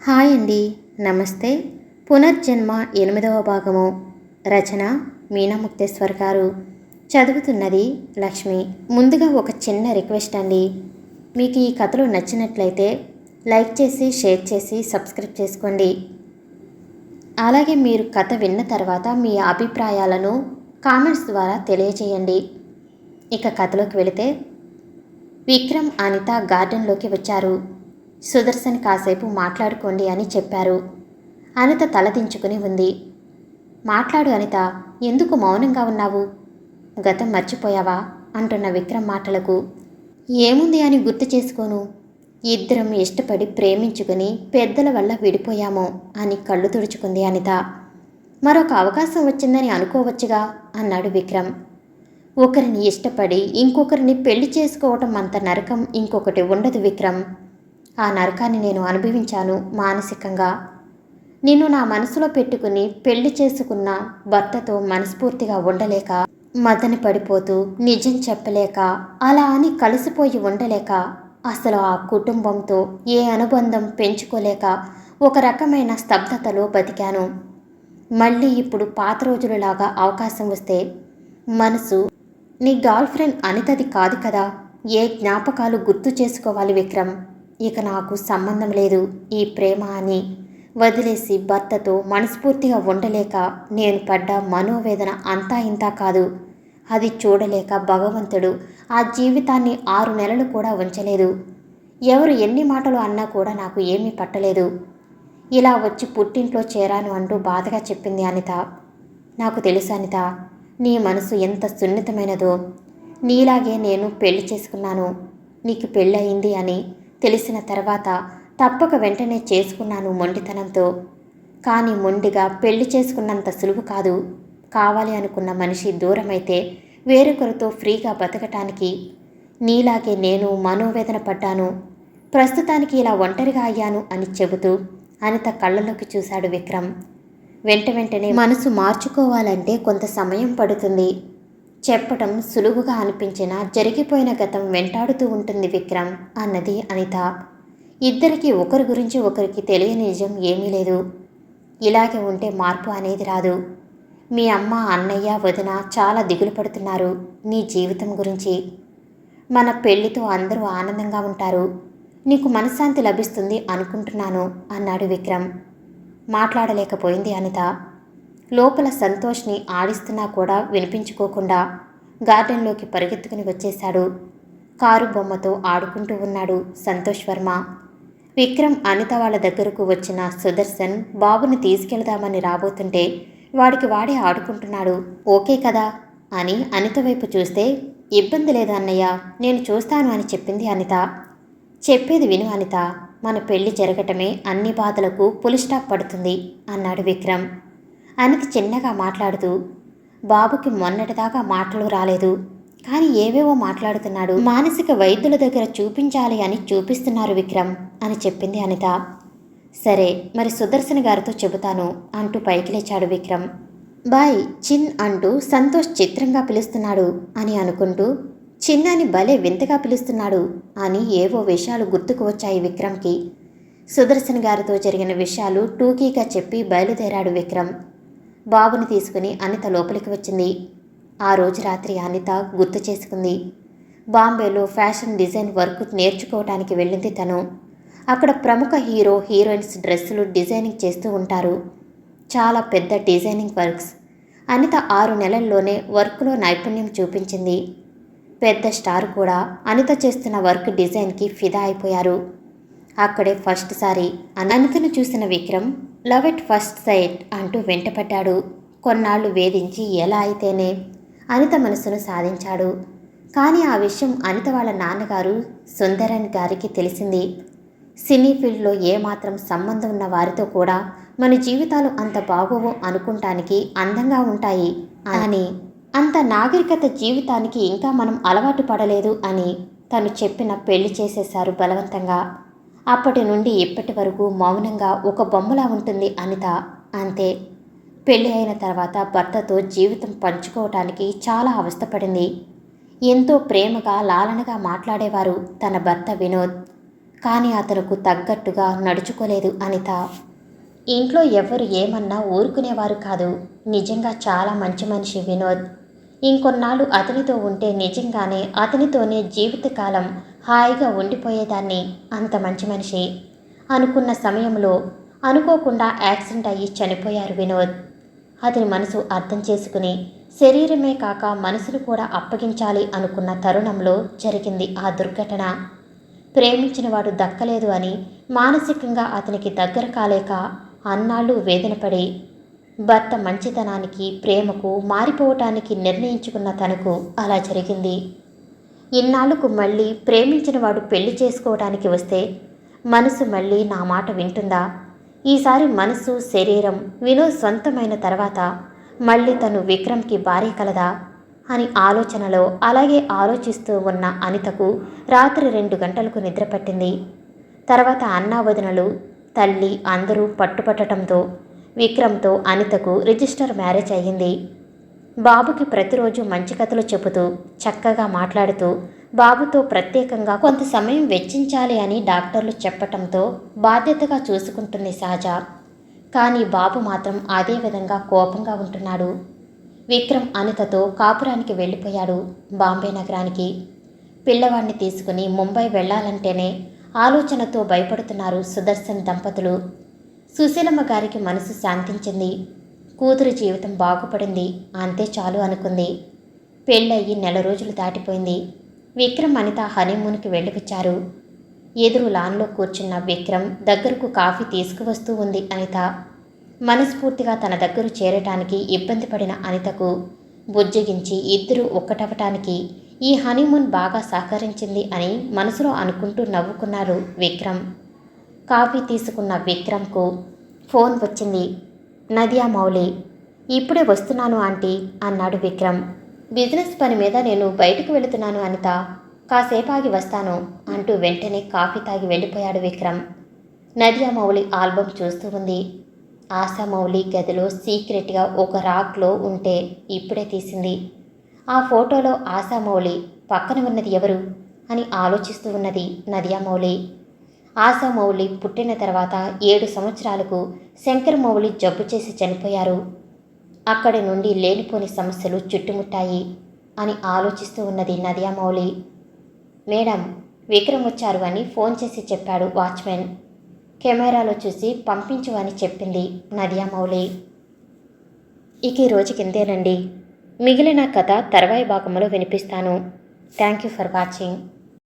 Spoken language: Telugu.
హాయ్ అండి. నమస్తే. పునర్జన్మ ఎనిమిదవ భాగము. రచన మీనా ముక్తేశ్వర్ గారు. చదువుతున్నది లక్ష్మి. ముందుగా ఒక చిన్న రిక్వెస్ట్ అండి. మీకు ఈ కథలు నచ్చినట్లయితే లైక్ చేసి షేర్ చేసి సబ్స్క్రైబ్ చేసుకోండి. అలాగే మీరు కథ విన్న తర్వాత మీ అభిప్రాయాలను కామెంట్స్ ద్వారా తెలియజేయండి ఇక కథలోకి వెళితే విక్రమ్ అనిత గార్డెన్లోకి వచ్చారు. సుదర్శన్ కాసేపు మాట్లాడుకోండి అని చెప్పారు. అనిత తలదించుకుని ఉంది. మాట్లాడు అనిత ఎందుకు మౌనంగా ఉన్నావు? గతం మర్చిపోయావా? అంటున్న విక్రమ్ మాటలకు. ఏముంది అని గుర్తు చేసుకోను. ఇద్దరం ఇష్టపడి ప్రేమించుకుని పెద్దల వల్ల విడిపోయాము అని కళ్ళు తుడుచుకుంది అనిత. మరొక అవకాశం వచ్చిందని అనుకోవచ్చుగా అన్నాడు విక్రమ్. ఒకరిని ఇష్టపడి ఇంకొకరిని పెళ్ళి చేసుకోవటం అంత నరకం ఇంకొకటి ఉండదు విక్రమ్. ఆ నరకాన్ని నేను అనుభవించాను మానసికంగా. నిన్ను నా మనసులో పెట్టుకుని పెళ్ళి చేసుకున్న భర్తతో మనస్ఫూర్తిగా ఉండలేక మదన పడిపోతూ నిజం చెప్పలేక అలా అని కలిసిపోయి ఉండలేక అసలు ఆ కుటుంబంతో ఏ అనుబంధం పెంచుకోలేక ఒక రకమైన స్తబ్దతలో బతికాను. మళ్ళీ ఇప్పుడు పాత రోజులలాగా అవకాశం వస్తే మనసు నీ గర్ల్ ఫ్రెండ్ అనితది కాదు కదా? ఏ జ్ఞాపకాలు గుర్తు చేసుకోవాలి విక్రమ్? ఇక నాకు సంబంధం లేదు ఈ ప్రేమ అని. వదిలేసి భర్తతో మనస్ఫూర్తిగా ఉండలేక నేను పడ్డ మనోవేదన అంతా ఇంతా కాదు. అది చూడలేక భగవంతుడు ఆ జీవితాన్ని ఆరు నెలలు కూడా ఉంచలేదు. ఎవరు ఎన్ని మాటలు అన్నా కూడా నాకు ఏమీ పట్టలేదు. ఇలా వచ్చి పుట్టింట్లో చేరాను అంటూ బాధగా చెప్పింది అనిత. నాకు తెలుసు అనిత నీ మనసు ఎంత సున్నితమైనదో. నీలాగే నేను పెళ్ళి చేసుకున్నాను. నీకు పెళ్ళయింది అని. తెలిసిన తర్వాత తప్పక వెంటనే చేసుకున్నాను మొండితనంతో. కానీ మొండిగా పెళ్ళి చేసుకున్నంత సులువు కాదు. కావాలి అనుకున్న మనిషి దూరమైతే వేరొకరితో ఫ్రీగా బతకటానికి నీలాగే నేను మనోవేదన పడ్డాను. ప్రస్తుతానికి ఇలా ఒంటరిగా అయ్యాను అని చెబుతూ అనిత కళ్ళలోకి చూశాడు విక్రమ్. వెంట వెంటనే మనసు మార్చుకోవాలంటే కొంత సమయం పడుతుంది. చెప్పటం సులువుగా అనిపించినా జరిగిపోయిన గతం వెంటాడుతూ ఉంటుంది విక్రమ్ అన్నది అనిత. ఇద్దరికి ఒకరి గురించి ఒకరికి తెలియని నిజం ఏమీ లేదు. ఇలాగే ఉంటే మార్పు అనేది రాదు. మీ అమ్మ అన్నయ్య వదిన చాలా దిగులు పడుతున్నారు నీ జీవితం గురించి. మన పెళ్ళితో అందరూ ఆనందంగా ఉంటారు. నీకు మనశ్శాంతి లభిస్తుంది అనుకుంటున్నాను అన్నాడు విక్రమ్. మాట్లాడలేకపోయింది అనిత. లోపల సంతోష్ని ఆడిస్తున్నా కూడా వినిపించుకోకుండా గార్డెన్లోకి పరిగెత్తుకుని వచ్చేశాడు. కారు బొమ్మతో ఆడుకుంటూ ఉన్నాడు సంతోష్ వర్మ. విక్రమ్ అనిత వాళ్ళ దగ్గరకు వచ్చిన సుదర్శన్ బాబుని తీసుకెళ్దామని రాబోతుంటే వాడికి వాడే ఆడుకుంటున్నాడు. ఓకే కదా? అని అనిత వైపు చూస్తే ఇబ్బంది లేదు అన్నయ్య నేను చూస్తాను అని చెప్పింది అనిత. చెప్పేది విను అనిత మన పెళ్ళి జరగటమే అన్ని బాధలకు పులి స్టాప్ పడుతుంది అన్నాడు విక్రమ్. అనిత చిన్నగా మాట్లాడుతూ బాబుకి మొన్నటిదాకా మాటలు రాలేదు. కానీ ఏవేవో మాట్లాడుతున్నాడు. మానసిక వైద్యుల దగ్గర చూపించాలి అని చూపిస్తున్నారు విక్రమ్ అని చెప్పింది అనిత. సరే మరి సుదర్శన్ గారితో చెబుతాను అంటూ పైకి లేచాడు విక్రమ్. బాయ్ చిన్ అంటూ సంతోష్ చిత్రంగా పిలుస్తున్నాడు అని అనుకుంటూ చిన్నాని భలే వింతగా పిలుస్తున్నాడు అని ఏవో విషయాలు గుర్తుకు వచ్చాయి విక్రమ్కి. సుదర్శన్ గారితో జరిగిన విషయాలు టూకీగా చెప్పి బయలుదేరాడు విక్రమ్. బాబుని తీసుకుని అనిత లోపలికి వచ్చింది. ఆ రోజు రాత్రి అనిత గుర్తు చేసుకుంది. బాంబేలో ఫ్యాషన్ డిజైన్ వర్క్ నేర్చుకోవటానికి వెళ్ళింది తను. అక్కడ ప్రముఖ హీరో హీరోయిన్స్ డ్రెస్సులు డిజైనింగ్ చేస్తూ ఉంటారు. చాలా పెద్ద డిజైనింగ్ వర్క్స్. అనిత ఆరు నెలల్లోనే వర్క్లో నైపుణ్యం చూపించింది. పెద్ద స్టార్ కూడా అనిత చేస్తున్న వర్క్ డిజైన్కి ఫిదా అయిపోయారు. అక్కడే ఫస్ట్ సారి అనితను చూసిన Vikram love at first sight అంటూ వెంటపడ్డాడు. కొన్నాళ్ళు వేధించి ఎలా అయితేనే అనిత మనసును సాధించాడు. కానీ ఆ విషయం అనిత వాళ్ళ నాన్నగారు సుందరన్ గారికి తెలిసింది. సినీ ఫీల్డ్లో ఏమాత్రం సంబంధం ఉన్న వారితో కూడా మన జీవితాలు అంత బాగోవు అనుకుంటానికి అందంగా ఉంటాయి అని. అంత నాగరికత జీవితానికి ఇంకా మనం అలవాటు పడలేదు అని తను చెప్పిన పెళ్ళి చేసేశారు బలవంతంగా. అప్పటి నుండి ఇప్పటి వరకు మౌనంగా ఒక బొమ్మలా ఉంటుంది అనిత. అంతే. పెళ్ళి అయిన తర్వాత భర్తతో జీవితం పంచుకోవటానికి చాలా అవస్థపడింది. ఎంతో ప్రేమగా లాలనగా మాట్లాడేవారు తన భర్త వినోద్. కానీ అతనుకు తగ్గట్టుగా నడుచుకోలేదు అనిత. ఇంట్లో ఎవరు ఏమన్నా ఊరుకునేవారు కాదు. నిజంగా చాలా మంచి మనిషి వినోద్. ఇంకొన్నాళ్ళు అతనితో ఉంటే నిజంగానే అతనితోనే జీవితకాలం హాయిగా ఉండిపోయేదాన్ని అంత మంచి మనిషి అనుకున్న సమయంలో అనుకోకుండా యాక్సిడెంట్ అయ్యి చనిపోయారు వినోద్. అతని మనసు అర్థం చేసుకుని శరీరమే కాక మనసును కూడా అప్పగించాలి అనుకున్న తరుణంలో జరిగింది ఆ దుర్ఘటన. ప్రేమించిన వాడు దక్కలేదు అని మానసికంగా అతనికి దగ్గర కాలేక అన్నాళ్ళు వేదనపడి భర్త మంచితనానికి ప్రేమకు మారిపోవటానికి నిర్ణయించుకున్న తనకు అలా జరిగింది. ఇన్నాళ్ళకు మళ్ళీ ప్రేమించిన వాడు పెళ్ళి చేసుకోవటానికి వస్తే మనసు మళ్ళీ నా మాట వింటుందా? ఈసారి మనసు శరీరం వినోద్ సొంతమైన తర్వాత మళ్ళీ తను విక్రమ్కి భార్య కలదా? అని ఆలోచనలో అలాగే ఆలోచిస్తూ ఉన్న అనితకు రాత్రి రెండు గంటలకు నిద్రపట్టింది తర్వాత అన్నావదనలు తల్లి అందరూ పట్టుపట్టడంతో విక్రమ్తో అనితకు రిజిస్టర్ మ్యారేజ్ అయ్యింది. బాబుకి ప్రతిరోజు మంచి కథలు చెబుతూ చక్కగా మాట్లాడుతూ బాబుతో ప్రత్యేకంగా కొంత సమయం వెచ్చించాలి అని డాక్టర్లు చెప్పటంతో బాధ్యతగా చూసుకుంటుంది సహజ కానీ బాబు మాత్రం అదే విధంగా కోపంగా ఉంటున్నాడు. విక్రమ్ అనితతో కాపురానికి వెళ్ళిపోయాడు బాంబే నగరానికి. పిల్లవాడిని తీసుకుని ముంబై వెళ్ళాలంటేనే ఆలోచనతో భయపడుతున్నారు సుదర్శన్ దంపతులు. సుశీలమ్మ గారికి మనసు శాంతించింది. కూతురు జీవితం బాగుపడింది. అంతే చాలు అనుకుంది. పెళ్ళయి నెల రోజులు దాటిపోయింది. విక్రమ్ అనిత హనీమూన్కి వెళ్ళివచ్చారు ఎదురు లాన్లో కూర్చున్న విక్రమ్ దగ్గరకు కాఫీ తీసుకువస్తూ ఉంది అనిత. మనస్ఫూర్తిగా తన దగ్గర చేరటానికి ఇబ్బంది పడిన అనితకు బుజ్జగించి ఇద్దరు ఒక్కటవటానికి ఈ హనీమూన్ బాగా సహకరించింది అని మనసులో అనుకుంటూ నవ్వుకున్నారు విక్రమ్. కాఫీ తీసుకున్న విక్రమ్కు ఫోన్ వచ్చింది. నదియా మౌలి ఇప్పుడే వస్తున్నాను ఆంటీ అన్నాడు విక్రమ్. బిజినెస్ పని మీద నేను బయటకు వెళుతున్నాను అనిత. కాసేపు ఆగి వస్తాను అంటూ వెంటనే కాఫీ తాగి వెళ్ళిపోయాడు విక్రమ్. నదియా మౌలి ఆల్బమ్ చూస్తూ ఉంది. ఆశా మౌలి గదిలో సీక్రెట్గా ఒక రాక్లో ఉంటే ఇప్పుడే తీసింది. ఆ ఫోటోలో ఆశా మౌలి పక్కన ఉన్నది ఎవరు? అని ఆలోచిస్తూ ఉన్నది నదియా మౌలి. ఆశామౌళి పుట్టిన తర్వాత ఏడు సంవత్సరాలకు శంకరమౌళి జబ్బు చేసి చనిపోయారు. అక్కడి నుండి లేనిపోని సమస్యలు చుట్టుముట్టాయి అని ఆలోచిస్తూ ఉన్నది నదియామౌళి మేడం విక్రమ్ వచ్చారు అని ఫోన్ చేసి చెప్పాడు వాచ్మెన్. కెమెరాలో చూసి పంపించు అని చెప్పింది నదియామౌళి ఇక ఈ రోజుకి ఇంతేనండి మిగిలిన కథ తర్వాయి భాగంలో వినిపిస్తాను. Thank you for watching.